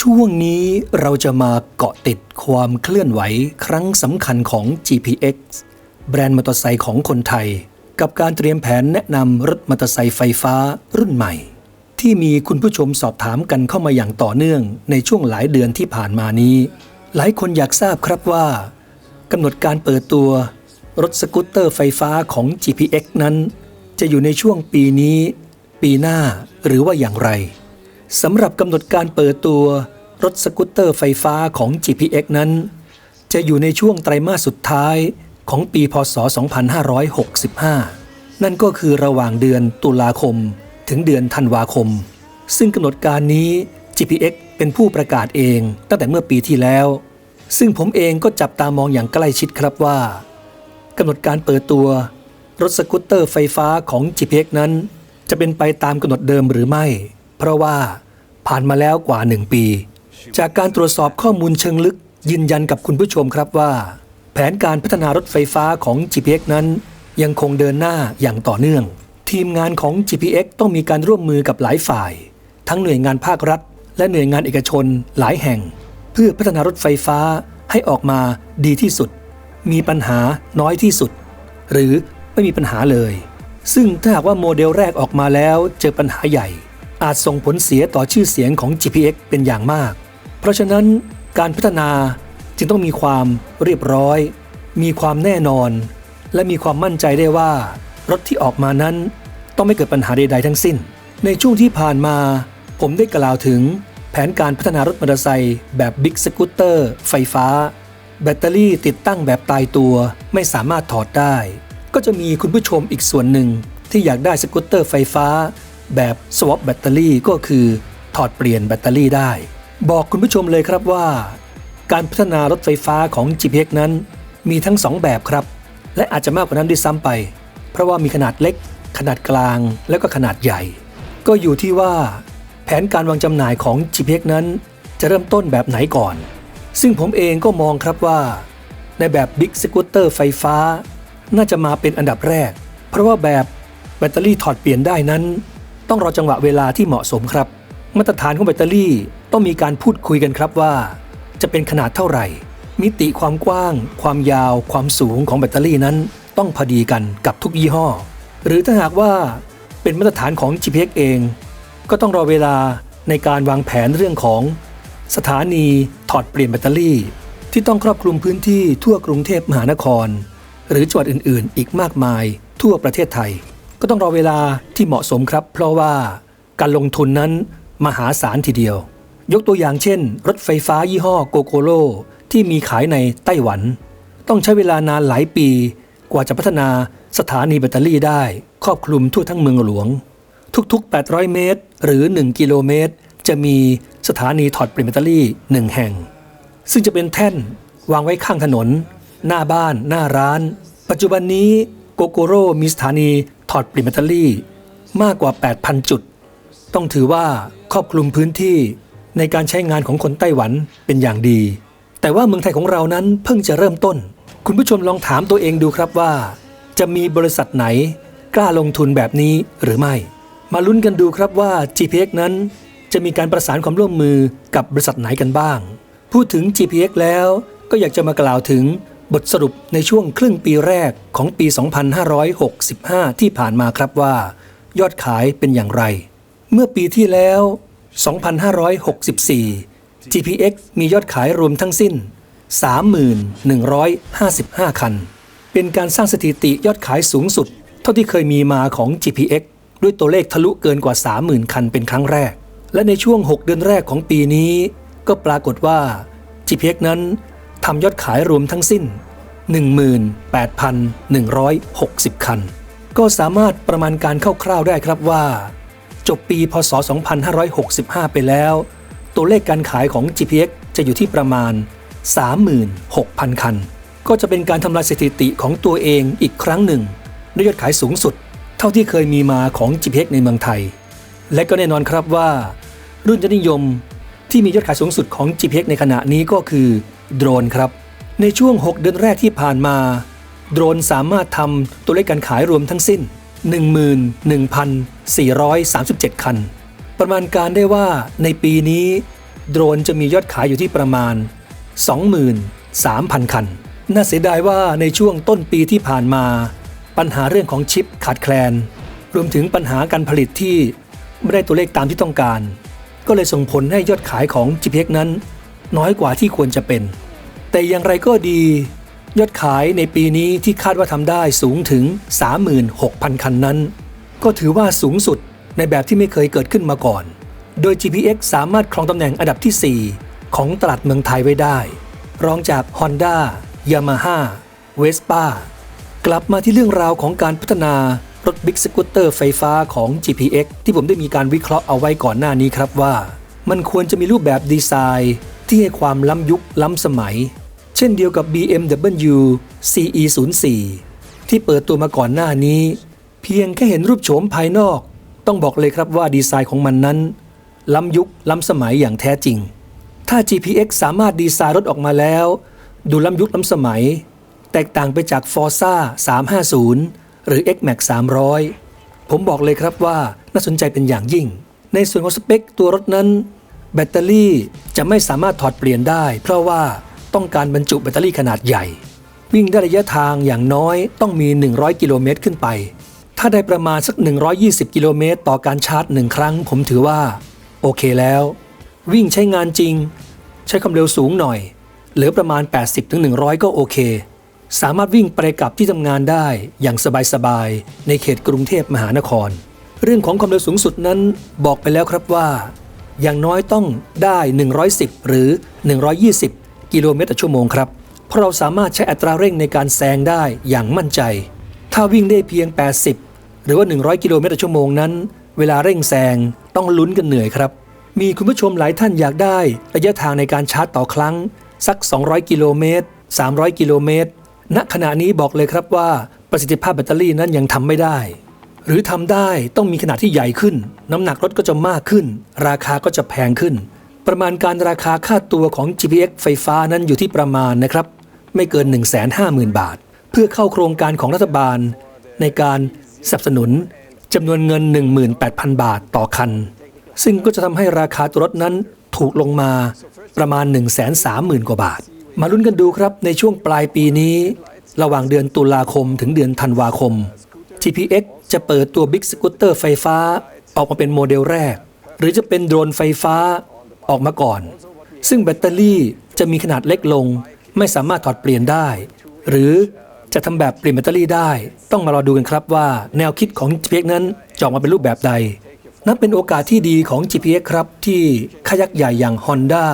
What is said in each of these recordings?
ช่วงนี้เราจะมาเกาะติดความเคลื่อนไหวครั้งสำคัญของ GPX แบรนด์มอเตอร์ไซค์ของคนไทย กับการเตรียมแผนแนะนำรถมอเตอร์ไซค์ไฟฟ้ารุ่นใหม่ ที่มีคุณผู้ชมสอบถามกันเข้ามาอย่างต่อเนื่องในช่วงหลายเดือนที่ผ่านมานี้ หลายคนอยากทราบครับว่ากำหนดการเปิดตัวรถสกูตเตอร์ไฟฟ้าของ GPX นั้น จะอยู่ในช่วงปีนี้ ปีหน้าหรือว่าอย่างไร สำหรับกำหนดการเปิดตัวรถสกูตเตอร์ไฟฟ้าของ GPX นั้น จะอยู่ในช่วงไตรมาสสุดท้ายของปีพศ 2565 นั่นก็คือระหว่างเดือนตุลาคมถึงเดือนธันวาคม ซึ่งกำหนดการนี้ GPX เป็นผู้ประกาศเองตั้งแต่เมื่อปีที่แล้ว ซึ่งผมเองก็จับตามองอย่างใกล้ชิดครับว่ากำหนดการเปิดตัวรถสกูตเตอร์ไฟฟ้าของ GPX นั้น จะเป็นไปตามกำหนดเดิมหรือไม่ เพราะว่าผ่านมาแล้วกว่า1ปี จากการตรวจสอบข้อมูลเชิงลึกยืนยันกับคุณผู้ชมครับว่า แผนการพัฒนารถไฟฟ้าของ GPX นั้นยังคงเดินหน้าอย่างต่อเนื่อง ทีมงานของ GPX ต้องมีการร่วมมือกับหลายฝ่าย ทั้งหน่วยงานภาครัฐ และหน่วยงานเอกชนหลายแห่ง เพื่อพัฒนารถไฟฟ้าให้ออกมาดีที่สุด มีปัญหาน้อยที่สุด หรือไม่มีปัญหาเลย ซึ่งถ้าหากว่าโมเดลแรกออกมาแล้วเจอปัญหาใหญ่ อาจส่งผลเสียต่อชื่อเสียงของ GPX เป็นอย่างมาก เพราะฉะนั้นการพัฒนาจึงต้องมีความเรียบร้อย มีความแน่นอน และมีความมั่นใจได้ว่า รถที่ออกมานั้นต้องไม่เกิดปัญหาใดๆทั้งสิ้น ในช่วงที่ผ่านมา ผมได้กล่าวถึงแผนการพัฒนารถมอเตอร์ไซค์แบบบิ๊กสกูตเตอร์ไฟฟ้า แบตเตอรี่ติดตั้งแบบตายตัวไม่สามารถถอดได้ ก็จะมีคุณผู้ชมอีกส่วนหนึ่งที่อยากได้สกูตเตอร์ไฟฟ้า แบบ swap แบตเตอรี่ก็คือถอดเปลี่ยนแบตเตอรี่ได้ บอกคุณผู้ชมเลยครับว่า การพัฒนารถไฟฟ้าของ GPX นั้น มีทั้ง 2 แบบครับ และอาจจะมากกว่านั้นด้วยซ้ำไป เพราะว่ามีขนาดเล็ก ขนาดกลาง แล้วก็ขนาดใหญ่ ก็อยู่ที่ว่า แผนการวางจำหน่ายของ GPX นั้น จะเริ่มต้นแบบไหนก่อน ซึ่งผมเองก็มองครับว่า ในแบบบิ๊กสกูตเตอร์ไฟฟ้า น่าจะมาเป็นอันดับแรก เพราะว่าแบบแบตเตอรี่ถอดเปลี่ยนได้นั้น ต้องรอจังหวะเวลาที่เหมาะสมครับ มาตรฐานของแบตเตอรี่ต้องมีการพูดคุยกันครับว่า จะเป็นขนาดเท่าไหร่ มิติความกว้าง ความยาว ความสูงของแบตเตอรี่นั้น ต้องพอดีกันกับทุกยี่ห้อ หรือถ้าหากว่าเป็นมาตรฐานของ GPX เอง ก็ต้องรอเวลาในการวางแผนเรื่องของ สถานีถอดเปลี่ยนแบตเตอรี่ ที่ต้องครอบคลุมพื้นที่ทั่วกรุงเทพมหานคร หรือจังหวัดอื่น ๆ อีกมากมายทั่วประเทศไทย ก็ต้องรอเวลาที่เหมาะสมครับ เพราะว่าการลงทุนนั้นมหาศาลทีเดียว ยกตัวอย่างเช่น รถไฟฟ้ายี่ห้อโกโกโลที่มีขายในไต้หวัน ต้องใช้เวลานานหลายปี กว่าจะพัฒนาสถานีแบตเตอรี่ได้ ครอบคลุมทั่วทั้งเมืองหลวง ทุกๆ 800 เมตร หรือ 1 กิโลเมตร จะมีสถานีถอดเปลี่ยนแบตเตอรี่1แห่ง ซึ่งจะเป็นแท่นวางไว้ข้างถนน หน้าบ้าน หน้าร้าน ปัจจุบันนี้โกโกโร่มีสถานี ถอดปลี่ยนแบตเตอรี่มากกว่า 8,000 จุด ต้องถือว่าครอบคลุมพื้นที่ในการใช้งานของคนไต้หวันเป็นอย่างดี แต่ว่าเมืองไทยของเรานั้นเพิ่งจะเริ่มต้น คุณผู้ชมลองถามตัวเองดูครับว่า จะมีบริษัทไหนกล้าลงทุนแบบนี้หรือไม่ มาลุ้นกันดูครับว่า GPX นั้น จะมีการประสานความร่วมมือกับบริษัทไหนกันบ้าง พูดถึง GPX แล้วก็อยากจะมากล่าวถึง บทสรุปในช่วงครึ่งปีแรกของปี 2565 ที่ผ่านมาครับว่า ยอดขายเป็นอย่างไร เมื่อปีที่แล้ว 2564 GPX มียอดขายรวมทั้งสิ้น 31,155 คัน เป็นการสร้างสถิติยอดขายสูงสุด เท่าที่เคยมีมาของ GPX ด้วยตัวเลขทะลุเกินกว่า 30,000 คันเป็นครั้งแรก และในช่วง 6 เดือนแรกของปีนี้ ก็ปรากฏว่า GPX นั้น ทำยอดขายรวมทั้งสิ้น 18,160 คัน ก็สามารถประมาณการคร่าวๆได้ครับว่า จบปีพศ 2565 ไปแล้ว ตัวเลขการขายของ GPX จะอยู่ที่ประมาณ 36,000 คัน ก็จะเป็นการทำลายสถิติของตัวเองอีกครั้งหนึ่งด้วยยอดขายสูงสุด เท่าที่เคยมีมาของ GPX ในเมืองไทย และก็แน่นอนครับว่า รุ่นยอดนิยมที่มียอดขายสูงสุดของ GPX ในขณะนี้ก็คือ โดรนครับ ในช่วง 6 เดือนแรกที่ผ่านมา โดรนสามารถทำตัวเลขการขายรวมทั้งสิ้น 11,437 คัน ประมาณการได้ว่าในปีนี้ โดรนจะมียอดขายอยู่ที่ประมาณ 23,000 คัน น่าเสียดายว่าในช่วงต้นปีที่ผ่านมา ปัญหาเรื่องของชิปขาดแคลน รวมถึงปัญหาการผลิตที่ไม่ได้ตัวเลขตามที่ต้องการ ก็เลยส่งผลให้ยอดขายของ GPX นั้น น้อยกว่าที่ควรจะเป็น แต่อย่างไรก็ดี ยอดขายในปีนี้ที่คาดว่าทำได้สูงถึง 36,000 คันนั้น ก็ถือว่าสูงสุดในแบบที่ไม่เคยเกิดขึ้นมาก่อน โดย GPX สามารถครองตำแหน่งอันดับทีสี่ 4 ของตลาดเมืองไทยไว้ได้ รองจาก Honda Yamaha Vespa กลับมาที่เรื่องราวของการพัฒนารถบิ๊กสกูตเตอร์ไฟฟ้าของ GPX ที่ผมได้มีการวิเคราะห์เอาไว้ก่อนหน้านี้ครับว่า มันควรจะมีรูปแบบดีไซน์ ที่ให้ความล้ำยุคล้ำสมัย เช่นเดียวกับ BMW CE04 ที่เปิดตัวมาก่อนหน้านี้ เพียงแค่เห็นรูปโฉมภายนอก ต้องบอกเลยครับว่าดีไซน์ของมันนั้น ล้ำยุคล้ำสมัยอย่างแท้จริง ถ้า GPX สามารถดีไซน์รถออกมาแล้ว ดูล้ำยุคล้ำสมัย แตกต่างไปจาก Forza 350 หรือ X-Max 300 ผมบอกเลยครับว่าน่าสนใจเป็นอย่างยิ่ง ในส่วนของสเปคตัวรถนั้น แบตเตอรี่จะไม่สามารถถอดเปลี่ยนได้ เพราะว่าต้องการบรรจุแบตเตอรี่ขนาดใหญ่ วิ่งได้ระยะทางอย่างน้อยต้องมี 100 กิโลเมตรขึ้นไป ถ้าได้ประมาณสัก 120 กิโลเมตรต่อการชาร์จหนึ่งครั้ง ผมถือว่า โอเคแล้ว วิ่งใช้งานจริง ใช้ความเร็วสูงหน่อย เหลือประมาณ 80-100 ก็โอเค สามารถวิ่งไปกลับที่ทำงานได้อย่างสบายๆในเขตกรุงเทพมหานคร เรื่องของความเร็วสูงสุดนั้นบอกไปแล้วครับว่า อย่างน้อยต้องได้ 110 หรือ 120 กิโลเมตรต่อชั่วโมงครับ เพราะเราสามารถใช้อัตราเร่งในการแซงได้อย่างมั่นใจ ถ้าวิ่งได้เพียง 80 หรือว่า 100 กิโลเมตรต่อชั่วโมงนั้น เวลาเร่งแซงต้องลุ้นกันเหนื่อยครับ มีคุณผู้ชมหลายท่านอยากได้ระยะทางในการชาร์จต่อครั้ง สัก 200 กิโลเมตร 300 กิโลเมตร ณ ขณะนี้บอกเลยครับว่าประสิทธิภาพแบตเตอรี่นั้นยังทำไม่ได้ หรือทำได้ต้องมีขนาดที่ใหญ่ขึ้น น้ำหนักรถก็จะมากขึ้น ราคาก็จะแพงขึ้น ประมาณการราคาค่าตัวของ GPX ไฟฟ้านั้นอยู่ที่ประมาณนะครับ ไม่เกิน 150,000 บาท เพื่อเข้าโครงการของรัฐบาล ในการสนับสนุนจำนวนเงิน 18,000 บาทต่อคัน ซึ่งก็จะทำให้ราคาตัวรถนั้นถูกลงมาประมาณ 130,000 กว่าบาท มาลุ้นกันดูครับในช่วงปลายปีนี้ ระหว่างเดือนตุลาคมถึงเดือนธันวาคม GPX จะเปิดตัว Big Scooter ไฟฟ้าออกมาเป็นโมเดลแรก หรือจะเป็นโดรนไฟฟ้าออกมาก่อน ซึ่งแบตเตอรี่จะมีขนาดเล็กลง ไม่สามารถถอดเปลี่ยนได้ หรือจะทำแบบเปลี่ยนแบตเตอรี่ได้ ต้องมารอดูกันครับว่าแนวคิดของ GPX นั้นจะออกมาเป็นรูปแบบใด นับเป็นโอกาสที่ดีของ GPX ครับที่ค่ายยักษ์ใหญ่อย่าง Honda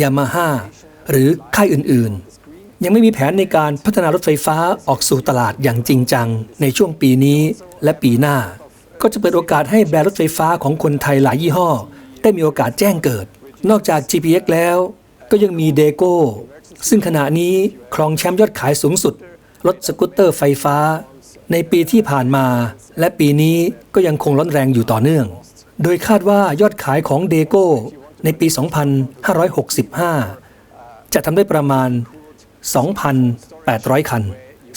Yamaha หรือค่ายอื่นๆ ยังไม่มีแผนในการพัฒนารถไฟฟ้าออกสู่ตลาดอย่างจริงจัง ในช่วงปีนี้และปีหน้า ก็จะเปิดโอกาสให้แบรนด์รถไฟฟ้าของคนไทยหลายยี่ห้อ ได้มีโอกาสแจ้งเกิด นอกจาก GPX แล้ว ก็ยังมีเดโก้ซึ่งขณะนี้ครองแชมป์ยอดขายสูงสุด รถสกูตเตอร์ไฟฟ้า ในปีที่ผ่านมา และปีนี้ก็ยังคงร้อนแรงอยู่ต่อเนื่อง โดยคาดว่ายอดขายของเดโก้ในปี 2565 จะทำได้ประมาณ 2,800 คัน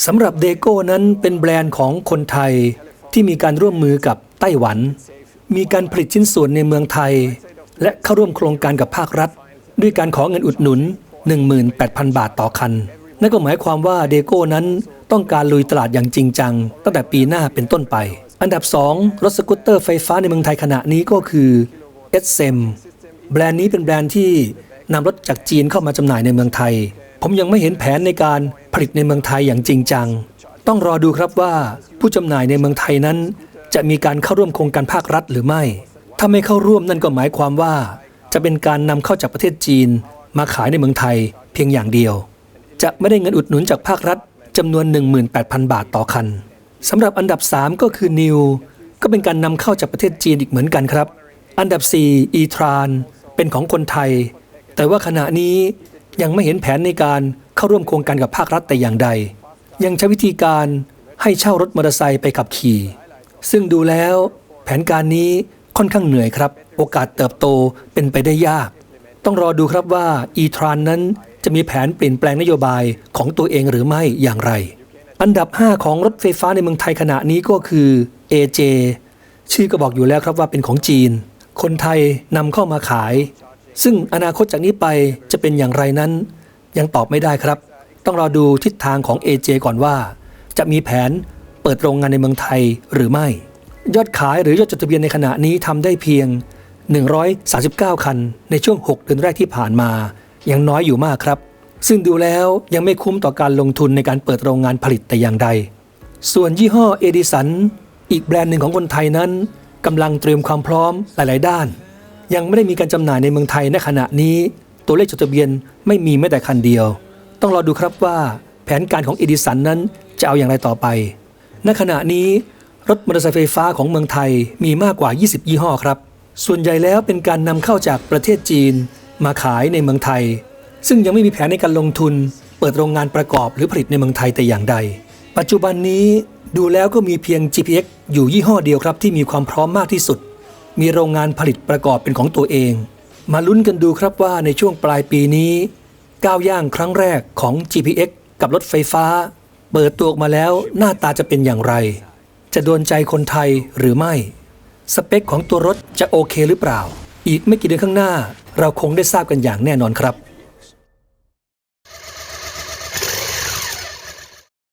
สำหรับเดโก้นั้นเป็นแบรนด์ของคนไทยที่มีการร่วมมือกับไต้หวัน มีการผลิตชิ้นส่วนในเมืองไทย และเข้าร่วมโครงการกับภาครัฐ ด้วยการขอเงินอุดหนุน 18,000 บาทต่อคัน นั่นก็หมายความว่าเดโก้นั้นต้องการลุยตลาดอย่างจริงจัง ตั้งแต่ปีหน้าเป็นต้นไป อันดับ 2 รถสกูตเตอร์ไฟฟ้าในเมืองไทยขณะนี้ก็คือ s อ m แบรนด์นี้เป็นแบรนด์ที่นำรถจากจีนเข้ามาจำหน่ายในเมืองไทย ผมยังไม่เห็นแผนในการผลิตในเมืองไทยอย่างจริงจัง ต้องรอดูครับว่าผู้จำหน่ายในเมืองไทยนั้น จะมีการเข้าร่วมโครงการภาครัฐหรือไม่ ถ้าไม่เข้าร่วมนั่นก็หมายความว่า จะเป็นการนำเข้าจากประเทศจีน มาขายในเมืองไทยเพียงอย่างเดียว จะไม่ได้เงินอุดหนุนจากภาครัฐจำนวน 18,000 บาทต่อคันสำหรับอันดับ 3 ก็คือ New ก็เป็นการนำเข้าจากประเทศจีนอีกเหมือนกันครับ อันดับ 4 e t r a n เป็นของคนไทย แต่ว่าขณะนี้ ยังไม่เห็นแผนในการเข้าร่วมโครงการกับภาครัฐแต่อย่างใด ยังใช้วิธีการให้เช่ารถมอเตอร์ไซค์ไปขับขี่ ซึ่งดูแล้วแผนการนี้ค่อนข้างเหนื่อยครับ โอกาสเติบโตเป็นไปได้ยาก ต้องรอดูครับว่า e t r a n นั้นจะมีแผนเปลี่ยนแปลงนโยบายของตัวเองหรือไม่อย่างไร อันดับ 5 ของรถไฟฟ้าในเมืองไทยขณะนี้ก็คือ AJ ชื่อก็บอกอยู่แล้วครับว่าเป็นของจีน คนไทยนำเข้ามาขาย ซึ่งอนาคตจากนี้ไปจะเป็นอย่างไรนั้น ยังตอบไม่ได้ครับ ต้องรอดูทิศทางของ AJ ก่อนว่า จะมีแผนเปิดโรงงานในเมืองไทยหรือไม่ ยอดขายหรือยอดจดทะเบียนในขณะนี้ทำได้เพียง 139 คัน ในช่วง 6 เดือนแรกที่ผ่านมา ยังน้อยอยู่มากครับ ซึ่งดูแล้วยังไม่คุ้มต่อการลงทุนในการเปิดโรงงานผลิตแต่อย่างใด ส่วนยี่ห้อเอดิสันอีกแบรนด์หนึ่งของคนไทยนั้นกำลังเตรียมความพร้อมหลาย ๆ ด้าน ยังไม่ได้มีการจำหน่ายในเมืองไทยในขณะนี้ ตัวเลขจดทะเบียนไม่มีแม้แต่คันเดียว ต้องรอดูครับว่าแผนการของเอดิสันนั้นจะเอาอย่างไรต่อไป ณ ขณะนี้รถมอเตอร์ไซค์ไฟฟ้าของเมืองไทยมีมากกว่า 20 ยี่ห้อครับ ส่วนใหญ่แล้วเป็นการนำเข้าจากประเทศจีนมาขายในเมืองไทย ซึ่งยังไม่มีแผนในการลงทุน เปิดโรงงานประกอบหรือผลิตในเมืองไทยแต่อย่างใด ปัจจุบันนี้ดูแล้วก็มีเพียง GPX อยู่ยี่ห้อเดียวครับที่มีความพร้อมมากที่สุด มีโรงงานผลิตประกอบเป็นของตัวเอง มาลุ้นกันดูครับว่าในช่วงปลายปีนี้ ก้าวย่างครั้งแรกของ GPX กับรถไฟฟ้า เปิดตัวออกมาแล้วหน้าตาจะเป็นอย่างไร จะโดนใจคนไทยหรือไม่ สเปคของตัวรถจะโอเคหรือเปล่า อีกไม่กี่เดือนข้างหน้า เราคงได้ทราบกันอย่างแน่นอนครับ